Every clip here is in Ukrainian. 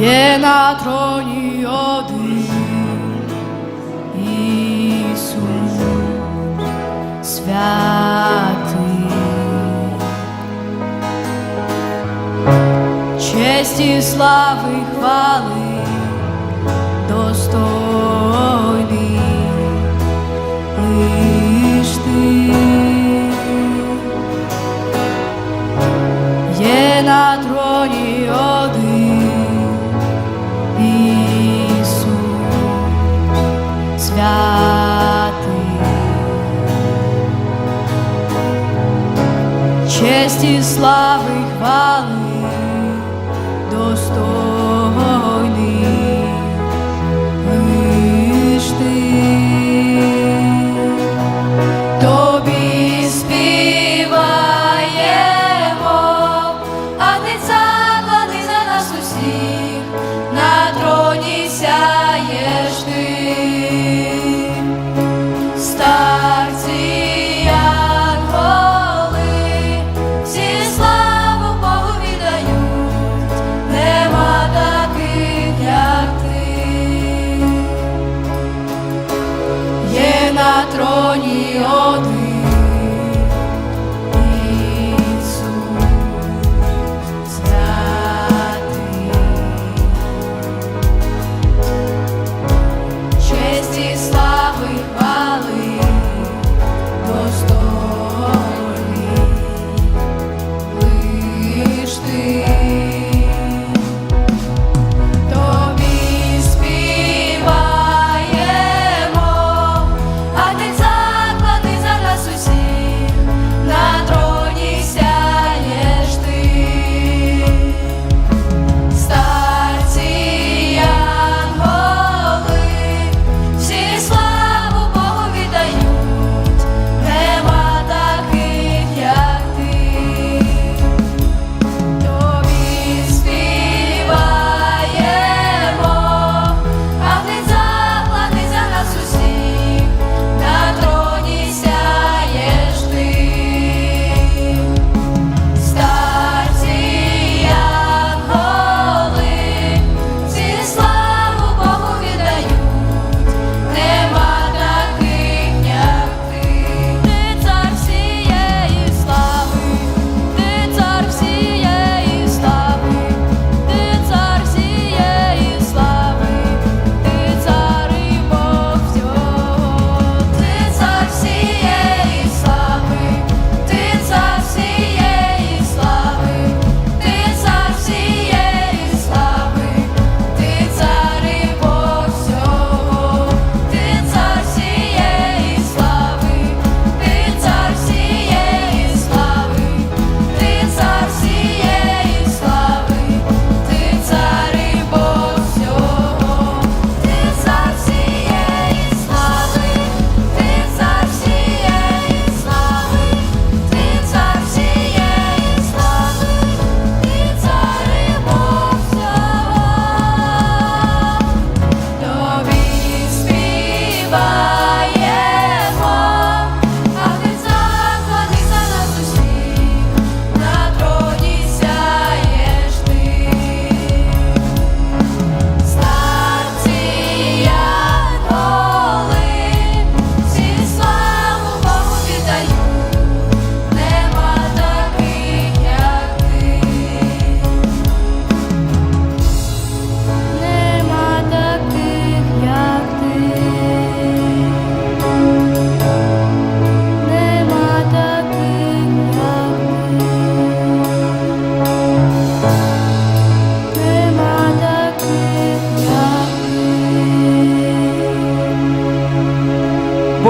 є на троні один Ісус святий. Честі слави хвали достойний. Честь и славы хвали достойно.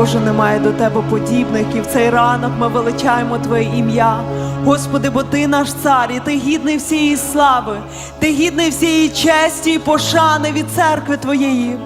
Боже, немає до Тебе подібних, і в цей ранок ми величаємо Твоє ім'я. Господи, бо Ти наш цар, і Ти гідний всієї слави, Ти гідний всієї честі і пошани від церкви Твоєї.